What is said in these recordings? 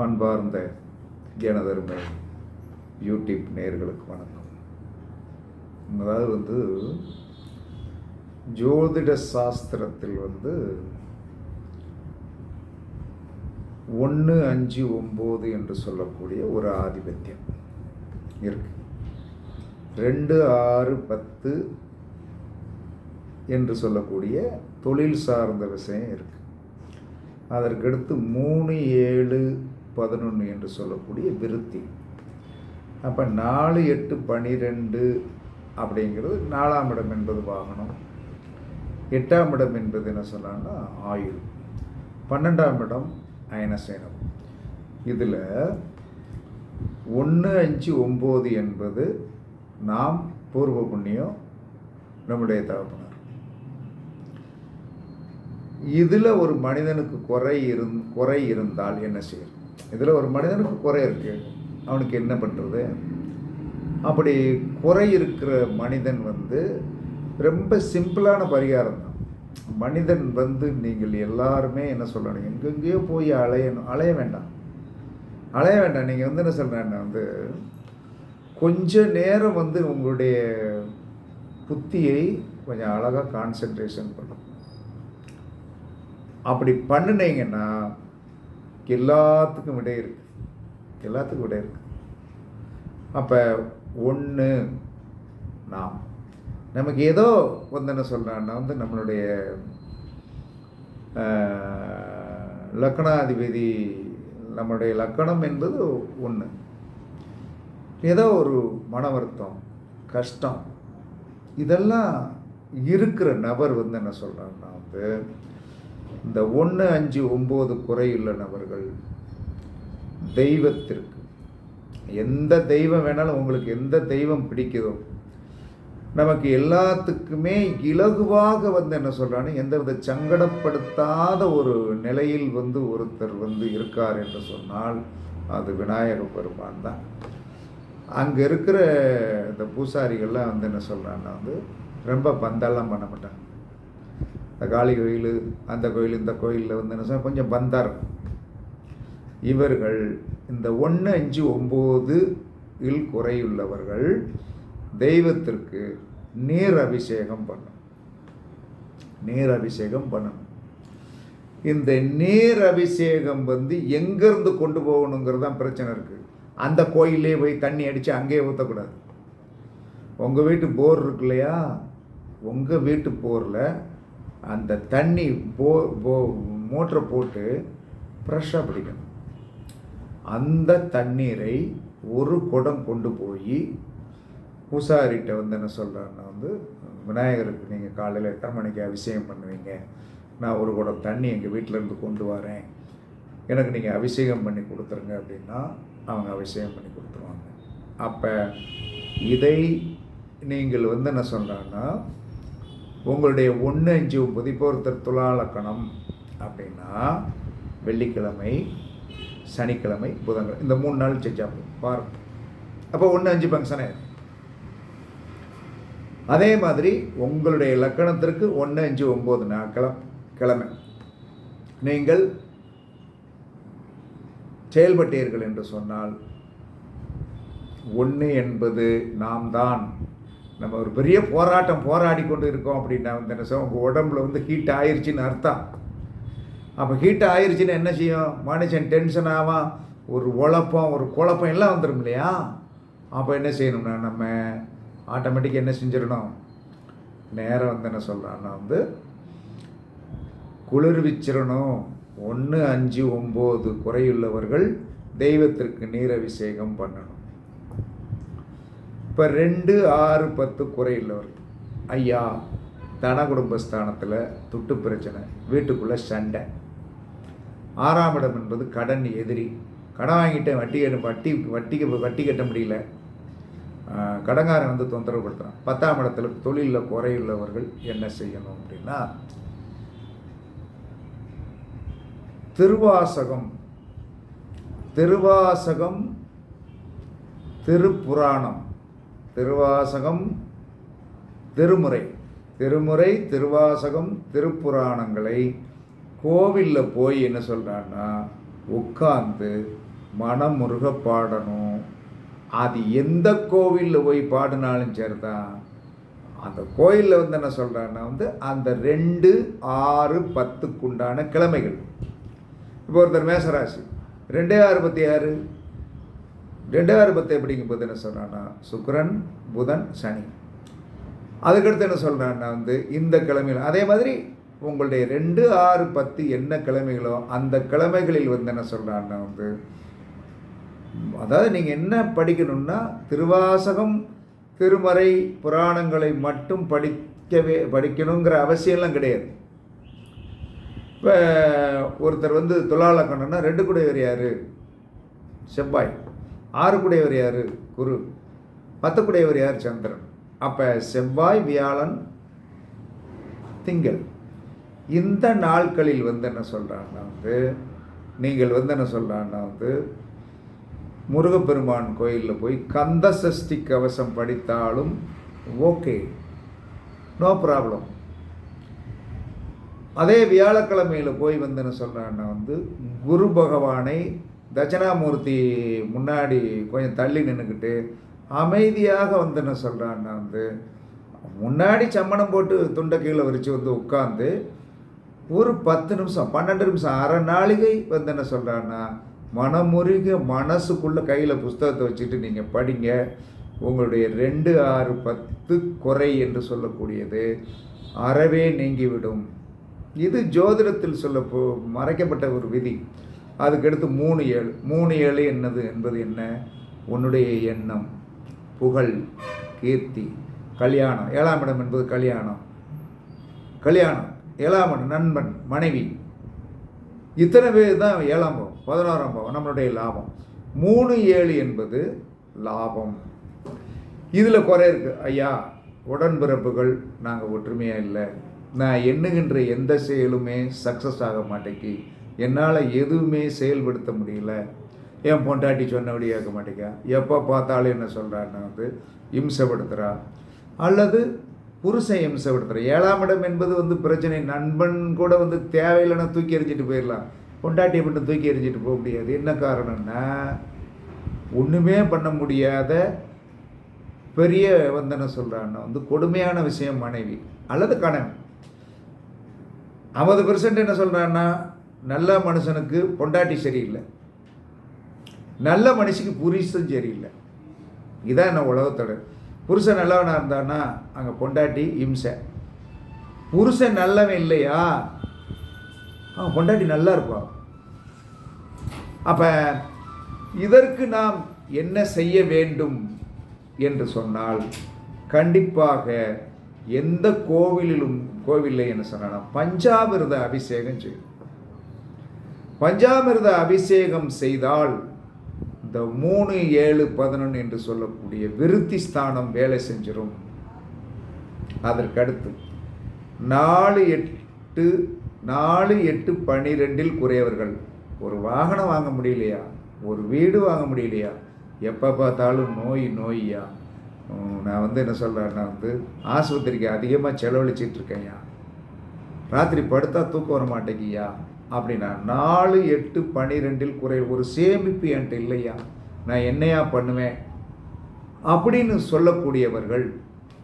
அன்பார்ந்த ஜனதர்மை யூடியூப் நேர்களுக்கு வணக்கம். அதாவது வந்து ஜோதிட சாஸ்திரத்தில் வந்து ஒன்று அஞ்சு ஒம்பது என்று சொல்லக்கூடிய ஒரு ஆதிபத்தியம் இருக்கு. ரெண்டு ஆறு பத்து என்று சொல்லக்கூடிய தொழில் சார்ந்த விஷயம் இருக்குது அதற்கடுத்து மூணு ஏழு பதினொன்று என்று சொல்லக்கூடிய விருத்தி. அப்போ நாலு எட்டு பனிரெண்டு அப்படிங்கிறது நாலாம் இடம் என்பது வாகனம். எட்டாம் இடம் என்பது என்ன சொல்லலாம்னா ஆயுள். பன்னெண்டாம் இடம் அயனசேனம் இதில் ஒன்று அஞ்சு ஒம்பது என்பது நாம் பூர்வ புண்ணியம் நம்முடைய தகப்பனார். இதில் ஒரு மனிதனுக்கு குறை இருந் குறை இருந்தால் என்ன செய்யும் இதில் ஒரு மனிதனுக்கு குறை இருக்குது அவனுக்கு என்ன பண்ணுறது அப்படி குறை இருக்கிற மனிதன் வந்து ரொம்ப சிம்பிளான பரிகாரம் தான். மனிதன் வந்து நீங்கள் எல்லாருமே என்ன சொல்லணும்? எங்கெங்கேயோ போய் அலையணும். அலைய வேண்டாம். அலைய வேண்டாம். நீங்கள் வந்து என்ன சொல்கிறேன்னா வந்து கொஞ்ச நேரம் வந்து உங்களுடைய புத்தியை கொஞ்சம் அழகாக கான்சென்ட்ரேஷன் பண்ணும் அப்படி பண்ணினீங்கன்னா எல்லாத்துக்கும் விடை இருக்குது எல்லாத்துக்கும் விடை இருக்குது அப்போ ஒன்று நாம். நமக்கு ஏதோ வந்து என்ன சொல்கிறான்னா வந்து நம்மளுடைய லக்கணாதிபதி நம்மளுடைய லக்கணம் என்பது ஒன்று ஏதோ ஒரு மன வருத்தம் கஷ்டம் இதெல்லாம் இருக்கிற நபர் வந்து என்ன சொல்கிறாங்கன்னா வந்து இந்த ஒன்று அஞ்சு ஒம்பது குறையுள்ள நபர்கள் தெய்வத்திற்கு. எந்த தெய்வம் வேணாலும் உங்களுக்கு எந்த தெய்வம் பிடிக்குதோ நமக்கு எல்லாத்துக்குமே இலகுவாக வந்து என்ன சொல்கிறான்னு எந்தவித சங்கடப்படுத்தாத ஒரு நிலையில் வந்து ஒருத்தர் வந்து இருக்கார் என்று சொன்னால் அது விநாயக பெருமான் தான். அங்கே இருக்கிற இந்த பூசாரிகள்லாம் வந்து என்ன சொல்கிறான்னா வந்து ரொம்ப பந்தெல்லாம் பண்ண மாட்டாங்க. இந்த காளி கோயில் அந்த கோயில் இந்த கோயிலில் வந்து என்ன சொன்னால் கொஞ்சம் பந்தா இவர்கள் இந்த ஒன்று அஞ்சு ஒம்பது இல் குறையுள்ளவர்கள் தெய்வத்திற்கு நீர் அபிஷேகம் பண்ணும். நீர் அபிஷேகம் பண்ணணும். இந்த நீர் அபிஷேகம் வந்து எங்கேருந்து கொண்டு போகணுங்கிறது தான் பிரச்சனை இருக்குது அந்த கோயிலே போய் தண்ணி அடித்து அங்கேயே ஊற்றக்கூடாது உங்கள் வீட்டு போர் இருக்கு இல்லையா? உங்கள் வீட்டு போரில் அந்த தண்ணி போ போ மோட்டரை போட்டு ஃப்ரெஷ்ஷாக பிடிக்கணும். அந்த தண்ணீரை ஒரு குடம் கொண்டு போய் பூசாரிகிட்ட வந்து என்ன சொல்கிறாருன்னா வந்து விநாயகருக்கு நீங்கள் காலையில் எத்தனை மணிக்கு அபிஷேகம் பண்ணுவீங்க? நான் ஒரு குடம் தண்ணி எங்கள் வீட்டிலேருந்து கொண்டு வரேன். எனக்கு நீங்கள் அபிஷேகம் பண்ணி கொடுத்துருங்க அப்படின்னா அவங்க அபிஷேகம் பண்ணி கொடுத்துருவாங்க. அப்போ இதை நீங்கள் வந்து என்ன சொல்கிறாங்கன்னா உங்களுடைய ஒன்று அஞ்சு ஒம்பது இப்போ ஒருத்தர் துலாலக்கணம் அப்படின்னா வெள்ளிக்கிழமை சனிக்கிழமை புதன்கிழமை இந்த மூணு நாள் செஞ்சா போதும் அப்போ ஒன்று அஞ்சு ஃபங்க்ஷனே அதே மாதிரி உங்களுடைய லக்கணத்திற்கு ஒன்று அஞ்சு ஒம்பது நாட்களம் கிழமை நீங்கள் செயல்பட்டீர்கள் என்று சொன்னால் ஒன்று என்பது நாம் தான் நம்ம ஒரு பெரிய போராட்டம் போராடி கொண்டு இருக்கோம் அப்படின்னா வந்து என்ன சொல்ல உங்கள் உடம்புல வந்து ஹீட் ஆயிடுச்சின்னு அர்த்தம். அப்போ ஹீட் ஆயிடுச்சின்னு என்ன செய்யும்? மனுஷன் டென்ஷன் ஆகும் ஒரு உழப்பம் ஒரு குழப்பம் எல்லாம் வந்துடும் இல்லையா? அப்போ என்ன செய்யணும்னா நம்ம ஆட்டோமேட்டிக்காக என்ன செஞ்சிடணும்? நேரம் வந்து என்ன சொல்கிறான்னா வந்து குளிர்விச்சிடணும் ஒன்று அஞ்சு ஒம்பது குறையுள்ளவர்கள் தெய்வத்திற்கு நீர் அபிஷேகம் பண்ணணும். இப்போ ரெண்டு ஆறு பத்து குறையில்லவர் ஐயா தன குடும்பஸ்தானத்தில் துட்டு பிரச்சனை வீட்டுக்குள்ளே சண்டை. ஆறாம் இடம் என்பது கடன் எதிரி. கடன் வாங்கிட்டேன் வட்டி கட்ட வட்டி வட்டிக்கு வட்டி கட்ட முடியல. கடங்காரன் கடன்காரன் வந்து தொந்தரவு பத்தாம் இடத்துல தொழிலில் குறையுள்ளவர்கள் என்ன செய்யணும் அப்படின்னா திருவாசகம் திருவாசகம் திருப்புராணம். திருவாசகம் திருமுறை. திருமுறை திருவாசகம் திருப்புராணங்களை கோவிலில் போய் என்ன சொல்கிறான்னா உட்கார்ந்து மனமுருக பாடணும். அது எந்த கோவிலில் போய் பாடினாலும் சரி தான் அந்த கோயிலில் வந்து என்ன சொல்கிறான்னா வந்து அந்த ரெண்டு ஆறு பத்துக்குண்டான கிழமைகள். இப்போ ஒருத்தர் மேசராசி. ரெண்டே ஆறு பத்தி ஆறு ரெண்டாயிரம் ஆறு பத்து எப்படிங்கும்போது என்ன சொல்கிறான்னா சுக்கிரன் புதன் சனி. அதுக்கடுத்து என்ன சொல்கிறான்னா வந்து இந்த கிழமையில் அதே மாதிரி உங்களுடைய ரெண்டு ஆறு பத்து என்ன கிழமைகளோ அந்த கிழமைகளில் வந்து என்ன சொல்கிறான்னா வந்து அதாவது நீங்கள் என்ன படிக்கணும்னா திருவாசகம் திருமறை புராணங்களை மட்டும் படிக்கவே படிக்கணுங்கிற அவசியம்லாம் கிடையாது. இப்போ ஒருத்தர் வந்து துலாலக்கணம்னா ரெண்டு குடையவர் யார்? செவ்வாய். ஆறுக்குடையவர் யார்? குரு. பத்துக்குடையவர் யார்? சந்திரன். அப்போ செவ்வாய் வியாழன் திங்கள். இந்த நாட்களில் வந்து என்ன சொல்கிறாங்கன்னா வந்து நீங்கள் வந்து என்ன சொல்கிறாங்கன்னா வந்து முருகப்பெருமான் கோயிலில் போய் கந்த சஷ்டி கவசம் படித்தாலும் ஓகே. No problem. அதே வியாழக்கிழமையில் போய் வந்து என்ன சொல்கிறான்னா வந்து குரு பகவானை தட்சணாமூர்த்தி முன்னாடி கொஞ்சம் தள்ளி நின்றுக்கிட்டு அமைதியாக வந்து என்ன சொல்கிறான்னா வந்து முன்னாடி சம்மணம் போட்டு துண்டை கீழே விரித்து வந்து உட்காந்து ஒரு பத்து நிமிஷம் பன்னெண்டு நிமிஷம் அரை நாளிகை வந்து என்ன சொல்கிறான்னா மனமுருக மனசுக்குள்ளே கையில் புஸ்தகத்தை வச்சுட்டு நீங்கள் படிங்க. உங்களுடைய ரெண்டு ஆறு பத்து குறை என்று சொல்லக்கூடியது அறவே நீங்கிவிடும். இது ஜோதிடத்தில் சொல்ல போ மறைக்கப்பட்ட ஒரு விதி. அதுக்கடுத்து மூணு ஏழு. மூணு ஏழு என்னது? என்பது என்ன? உன்னுடைய எண்ணம். புகழ் கீர்த்தி கல்யாணம். ஏழாம் இடம் என்பது கல்யாணம். கல்யாணம். ஏழாம் இடம் நண்பன் மனைவி. இத்தனை பேர் தான் ஏழாம் பாவம் பதினோராம் பாவம் நம்மளுடைய லாபம். மூணு ஏழு என்பது லாபம். இதில் குறை இருக்குது ஐயா உடன்பிறப்புகள் நாங்கள் ஒற்றுமையாக இல்லை. நான் எண்ணுகின்ற எந்த செயலுமே சக்ஸஸ் ஆக மாட்டேங்கி என்னால் எதுவுமே செயல்படுத்த முடியல. என் பொண்டாட்டி சொன்னபடி கேட்க மாட்டேங்க. எப்போ பார்த்தாலும் என்ன சொல்கிறான்னு வந்து இம்சப்படுத்துகிறா அல்லது புருஷன் இம்சப்படுத்துகிறா ஏழாம் இடம் என்பது வந்து பிரச்சனை. நண்பன் கூட வந்து தேவையில்லைன்னா தூக்கி எறிஞ்சிட்டு போயிடலாம். பொண்டாட்டியை மட்டும் தூக்கி எறிஞ்சிட்டு போக முடியாது. என்ன காரணம்னா ஒன்றுமே பண்ண முடியாத பெரிய வந்து என்ன சொல்கிறான்னா வந்து கொடுமையான விஷயம் மனைவி. அல்லது கணவன். ஐம்பது பெர்சன்ட் என்ன சொல்கிறான்னா நல்ல மனுஷனுக்கு பொண்டாட்டி சரியில்லை. நல்ல மனுஷனுக்கு புருஷன் சரியில்லை. இதான் என்ன உலகத்தோட. புருஷன் நல்லவனாக இருந்தான்னா அங்கே பொண்டாட்டி இம்சை. புருஷன் நல்லவன் இல்லையா? அவன் பொண்டாட்டி நல்லா இருப்பான் அப்போ இதற்கு நாம் என்ன செய்ய வேண்டும் என்று சொன்னால் கண்டிப்பாக எந்த கோவிலிலும் கோவிலில் என்ன சொன்னால் பஞ்சாமிரத அபிஷேகம் செய்யும் பஞ்சாமிர்த அபிஷேகம் செய்தால் இந்த மூணு ஏழு பதினொன்று என்று சொல்லக்கூடிய விருத்தி ஸ்தானம் வேலை செஞ்சிடும் அதற்கடுத்து நாலு எட்டு நாலு எட்டு பன்னிரெண்டில் குறையவர்கள். ஒரு வாகனம் வாங்க முடியலையா? ஒரு வீடு வாங்க முடியலையா? எப்போ பார்த்தாலும் நோய் நோய்யா? நான் வந்து என்ன சொல்கிறேன்னா வந்து ஆஸ்பத்திரிக்கு அதிகமாக செலவழிச்சிட்ருக்கேன்யா ராத்திரி படுத்தா தூக்கம் வர மாட்டேங்கியா அப்படின்னா நாலு எட்டு பன்னிரெண்டில் குறை ஒரு சேமிப்பு என்கிட்ட இல்லையா? நான் என்னையா பண்ணுவேன்? அப்படின்னு சொல்லக்கூடியவர்கள்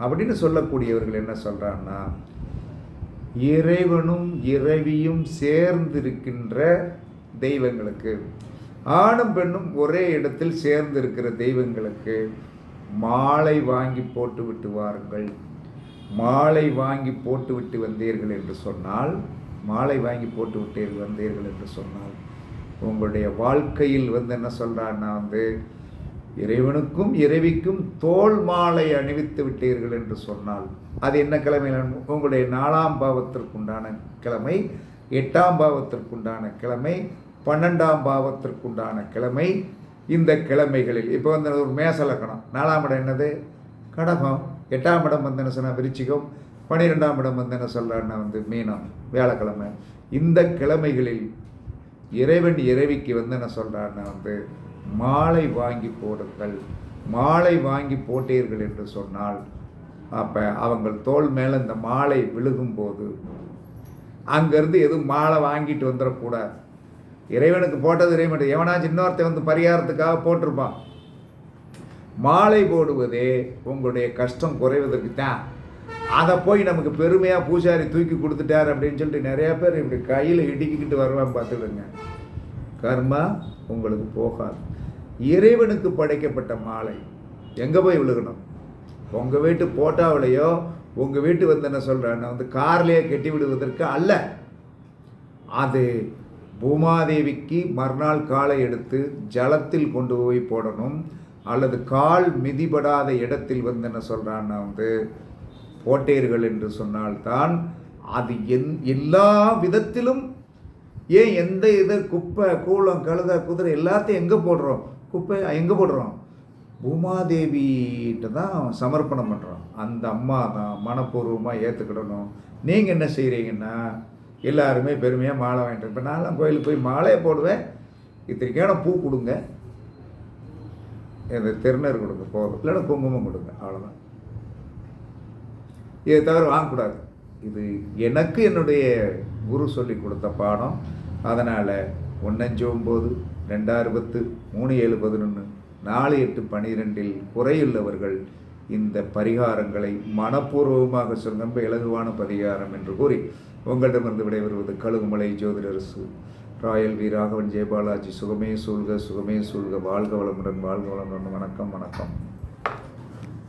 அப்படின்னு சொல்லக்கூடியவர்கள் என்ன சொல்கிறான்னா இறைவனும் இறைவியும் சேர்ந்திருக்கின்ற தெய்வங்களுக்கு ஆணும் பெண்ணும் ஒரே இடத்தில் சேர்ந்திருக்கிற தெய்வங்களுக்கு மாலை வாங்கி போட்டு விட்டு வாருங்கள். மாலை வாங்கி போட்டு விட்டு வந்தீர்கள் என்று சொன்னால் மாலை வாங்கி போட்டுவிட்டு வந்தீர்கள் என்று சொன்னால் உங்களுடைய வாழ்க்கையில் வந்து என்ன சொல்கிறான்னா வந்து இறைவனுக்கும் இறைவிக்கும் தோல் மாலை அணிவித்து விட்டீர்கள் என்று சொன்னால் அது என்ன கிழமையில் உங்களுடைய நாலாம் பாவத்திற்குண்டான கிழமை எட்டாம் பாவத்திற்குண்டான கிழமை பன்னெண்டாம் பாவத்திற்குண்டான கிழமை இந்த கிழமைகளில். இப்போ வந்து ஒரு மேச லக்கணம். நாலாம் இடம் என்னது? கடகம். எட்டாம் இடம் வந்து என்ன சொன்னால் விருச்சிகம். பன்னிரெண்டாம் இடம் வந்து என்ன சொல்கிறான்னா வந்து மீனம் வியாழக்கிழமை. இந்த கிழமைகளில் இறைவன் இறைவிக்கு வந்து என்ன சொல்கிறான்னா வந்து மாலை வாங்கி போடுங்கள். மாலை வாங்கி போட்டீர்கள் என்று சொன்னால் அப்போ அவங்கள் தோல் மேலே இந்த மாலை விழுகும்போது அங்கேருந்து எதுவும் மாலை வாங்கிட்டு வந்துடக்கூடாது. இறைவனுக்கு போட்டது இறைவன் எவனாச்சும் இன்னொருத்தன் வந்து பரிகாரத்துக்காக போட்டிருப்பான். மாலை போடுவதே உங்களுடைய கஷ்டம் குறைவதற்கு தான். அதை போய் நமக்கு பெருமையாக பூசாரி தூக்கி கொடுத்துட்டார் அப்படின்னு சொல்லிட்டு நிறையா பேர் இப்படி கையில் இடுக்கிக்கிட்டு வருவான் பார்த்துடுங்க கர்மா உங்களுக்கு போகாது. இறைவனுக்கு படைக்கப்பட்ட மாலை. எங்கே போய் விழுகணும்? உங்கள் வீட்டு போட்டாவிலையோ உங்கள் வீட்டு வந்து என்ன சொல்கிறேன் வந்து கார்லேயே கட்டி விடுவதற்கு அல்ல. அது பூமாதேவிக்கு மறுநாள் காலை எடுத்து ஜலத்தில் கொண்டு போய் போடணும். அல்லது கால் மிதிபடாத இடத்தில் வந்து என்ன சொல்கிறான்னா வந்து போட்டீர்கள் என்று சொன்னால்தான் அது எந் எல்லா விதத்திலும் ஏன் எந்த இது குப்பை கூளம் கழுத குதிரை எல்லாத்தையும் எங்கே போடுறோம்? குப்பை எங்கே போடுறோம்? பூமாதேவிகிட்ட தான் சமர்ப்பணம் பண்ணுறோம் அந்த அம்மா தான் மனப்பூர்வமாக ஏற்றுக்கிடணும் நீங்கள் என்ன செய்கிறீங்கன்னா எல்லாருமே பெருமையாக மாலை வாங்கிட்டு இப்போ நான்லாம் கோயிலுக்கு போய் மாலையை போடுவேன். இத்தனைக்கான பூ கொடுங்க. இந்த திருநர் கொடுங்க போதும். இல்லைன்னா குங்குமம் கொடுங்க அவ்வளோதான் இதை தவிர வாங்கக்கூடாது. இது எனக்கு என்னுடைய குரு சொல்லி கொடுத்த பாடம். அதனால் ஒன்னஞ்சு ஒம்பது ரெண்டாயிரம் பத்து மூணு ஏழு பதினொன்று நாலு எட்டு பனிரெண்டில் குறையுள்ளவர்கள் இந்த பரிகாரங்களை மனப்பூர்வமாக சொல்லும் இலகுவான பரிகாரம் என்று கூறி உங்களிடமிருந்து விடைபெறுவது கழுகுமலை ஜோதிடரசு. Royal V. ராகவன் ஜெயபாலாஜி சுகமே சூழ்க சுகமே சூழ்க. வாழ்க வளமுடன் வாழ்க வளமுடன். வணக்கம் வணக்கம்.